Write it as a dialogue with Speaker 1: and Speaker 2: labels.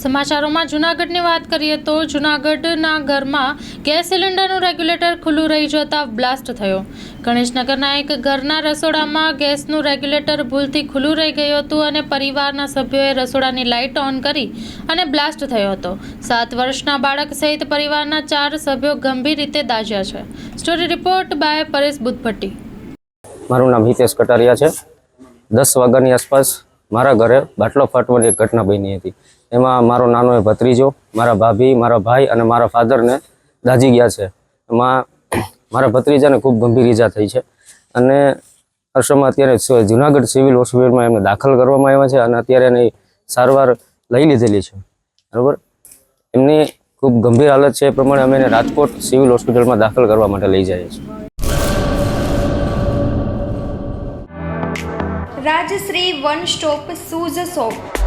Speaker 1: સમાચારોમાં જૂનાગઢની વાત કરીએ તો જૂનાગઢના ઘરમાં ગેસ સિલિન્ડરનું રેગ્યુલેટર ખુલ્લું રહી જતા બ્લાસ્ટ થયો. ગણેશનગરના એક ઘરના રસોડામાં ગેસનું રેગ્યુલેટર ભૂલથી ખુલ્લું રહી ગયું હતું અને પરિવારના સભ્યોએ રસોડાની લાઇટ ઓન કરી અને બ્લાસ્ટ થયો હતો. સાત વર્ષના બાળક સહિત પરિવારના ચાર સભ્યો ગંભીર રીતે દાઝ્યા છે. Story report by Paresh Buddhbhatti.
Speaker 2: મારું નામ હિતેશ કટારિયા છે. દસ વાગ્યાની આસપાસ મારા ઘરે બાટલો ફાટવાની એક ઘટના બની હતી. એમાં મારો નાનો એ ભત્રીજો, મારા ભાભી, મારા ભાઈ અને મારા ફાધરને દાજી ગયા છે. એમાં મારા ભત્રીજાને ખૂબ ગંભીર ઈજા થઈ છે અને હર્ષમાં અત્યારે જુનાગઢ સિવિલ હોસ્પિટલમાં એમને દાખલ કરવામાં આવ્યા છે અને અત્યારે એની સારવાર લઈ લીધેલી છે. બરાબર? એમની ખૂબ ગંભીર હાલત છે, એ પ્રમાણે અમે એને રાજકોટ સિવિલ હોસ્પિટલમાં દાખલ કરવા માટે લઈ જઈએ છીએ.
Speaker 3: Rajshree one stop shoes shop